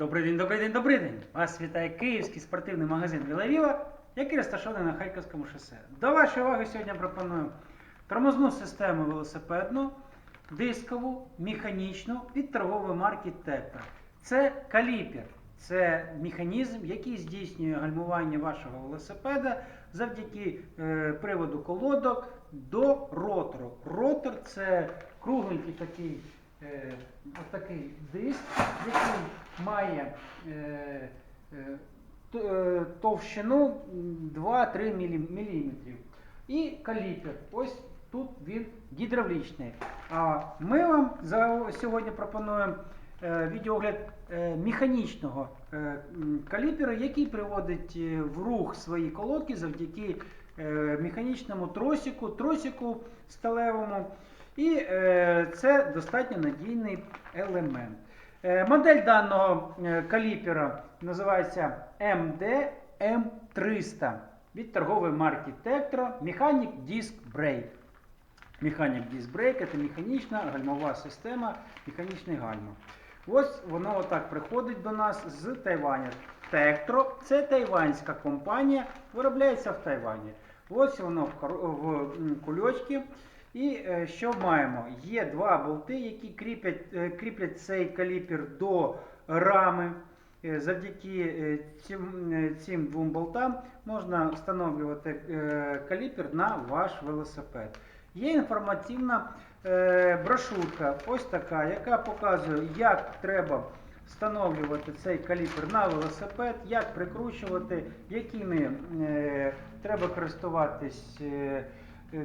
Добрий день, добрий день, добрий день! Вас вітає київський спортивний магазин Вілавіла, який розташований на Харківському шосе. До вашої уваги сьогодні пропоную тормозну систему велосипедну, дискову, механічну від торгової марки Тектор. Це каліпер. Це механізм, який здійснює гальмування вашого велосипеда завдяки е, приводу колодок до ротору. Ротор це кругленький такий, е, отакий диск, який має е, е, е, товщину 2-3 мм. І каліпер. Ось тут він гідравлічний. А ми вам за сьогодні пропонуємо е, відеогляд е, механічного е, каліпера, який приводить е, в рух свої колодки завдяки е, механічному тросику, тросику сталевому. І е, це достатньо надійний елемент. Е, Модель даного е, каліпера називається MD-M300 від торгової марки Tektro Mechanic Disc Brake. Mechanic Disc Brake це механічна гальмова система, механічний гальма. Ось воно отак приходить до нас з Тайваня. Tektro це тайванська компанія, виробляється в Тайвані. Ось воно в кульочці. І е, що маємо? Є два болти, які кріплять, е, кріплять цей каліпер до рами. Е, Завдяки цим, цим двом болтам можна встановлювати каліпер на ваш велосипед. Є інформаційна е, брошурка, ось така, яка показує, як треба встановлювати цей каліпер на велосипед, як прикручувати, якими треба користуватись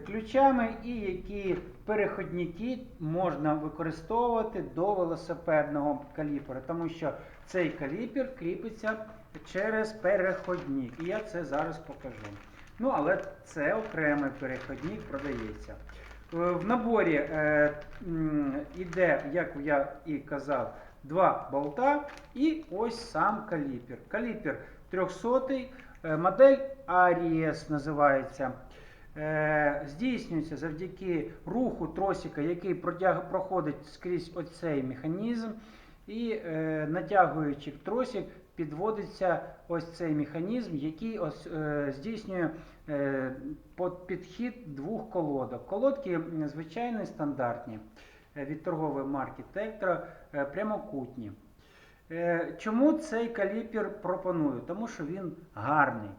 ключами і які переходники можна використовувати до велосипедного каліпера, тому що цей каліпер кріпиться через переходник. І я це зараз покажу. Ну, але це окремий переходник продається. Е, В наборі е, м, іде, як я і казав, два болта і ось сам каліпер. Каліпер 300 е, модель Aries називається. Е, Здійснюється завдяки руху тросика, який проходить скрізь оцей механізм. І е, натягуючи тросик, підводиться ось цей механізм, який ось, е, здійснює підхід двох колодок. Колодки звичайні стандартні від торгової марки е, прямокутні. Чому цей каліпер пропоную? Тому що він гарний.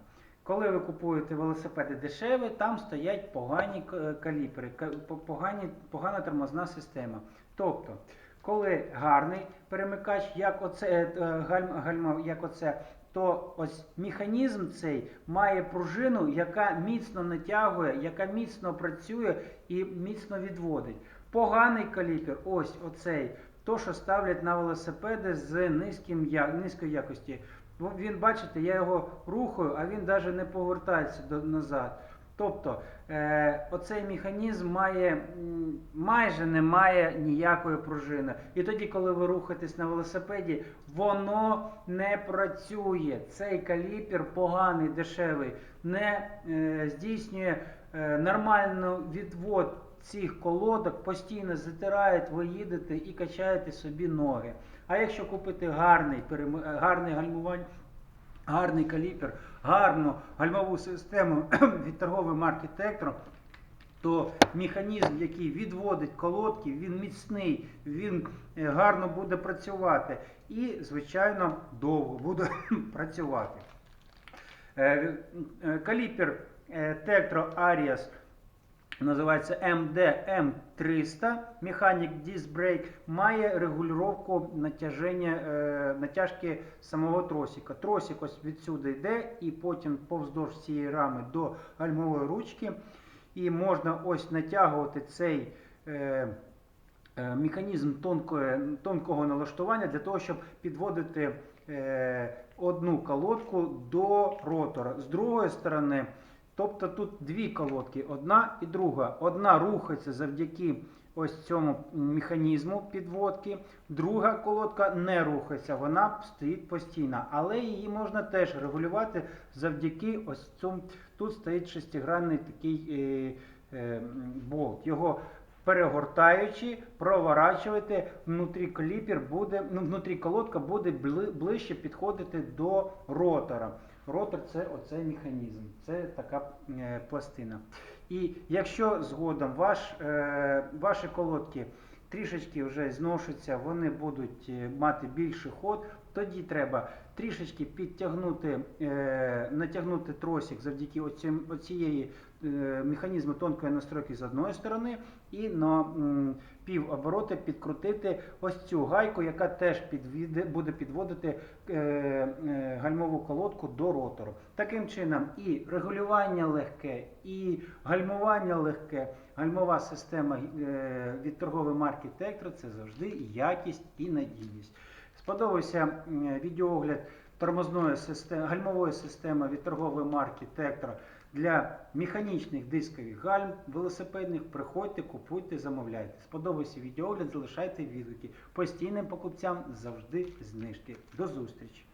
Коли ви купуєте велосипеди дешеві, там стоять погані каліпери, погані, погана тормозна система. Тобто, коли гарний перемикач, як оце, е, гальма, як оце, то ось механізм цей має пружину, яка міцно натягує, яка міцно працює і міцно відводить. Поганий каліпер, ось оцей, то, що ставлять на велосипеди з низьким, низької якості. Ну, Він, бачите, я його рухаю, а він навіть не повертається до, назад. Тобто е, оцей механізм має майже не має ніякої пружини. І тоді, коли ви рухаєтесь на велосипеді, воно не працює. Цей каліпер поганий, дешевий, не е, здійснює е, нормальний відвод цих колодок, постійно затирають, ви їдете і качаєте собі ноги. А якщо купити гарний, гарний гальмувань, гарний каліпер, гарну гальмову систему від торгової марки Tektro, то механізм, який відводить колодки, він міцний, він е, гарно буде працювати і, звичайно, довго буде працювати. Е, е, Каліпер Tektro Arias називається MDM300 Mechanic Disc Brake, має регулювання натяження, е, натяжки самого тросика. Тросик ось відсюди йде і потім повздовж цієї рами до гальмової ручки. І можна ось натягувати цей е, е, механізм тонкої, тонкого налаштування для того, щоб підводити е, одну колодку до ротора. З другої сторони, тобто тут дві колодки, одна і друга. Одна рухається завдяки ось цьому механізму підводки, друга колодка не рухається, вона стоїть постійно, але її можна теж регулювати завдяки ось цьому. Тут стоїть шестигранний такий е, е, болт. Його перегортаючи, проворачувати, внутрі кліпер буде, ну, внутрі колодка буде ближче підходити до ротора. Ротор це оцей механізм, це така е, пластина. І якщо згодом ваш, е, ваші колодки трішечки вже зношуться, вони будуть е, мати більший ход, тоді треба трішечки підтягнути, натягнути тросик завдяки оцієї е, механізму тонкої настройки з одної сторони, і на пів оборота підкрутити ось цю гайку, яка теж підвіде, буде підводити е, е, гальмову колодку до ротору. Таким чином, і регулювання легке, і гальмування легке. Гальмова система від торгової марки Tektro це завжди якість і надійність. Сподобався відеоогляд тормозної системи, гальмової системи від торгової марки Tektro для механічних дискових гальм велосипедних. Приходьте, купуйте, замовляйте. Сподобався відеоогляд, залишайте відгуки. Постійним покупцям завжди знижки. До зустрічі!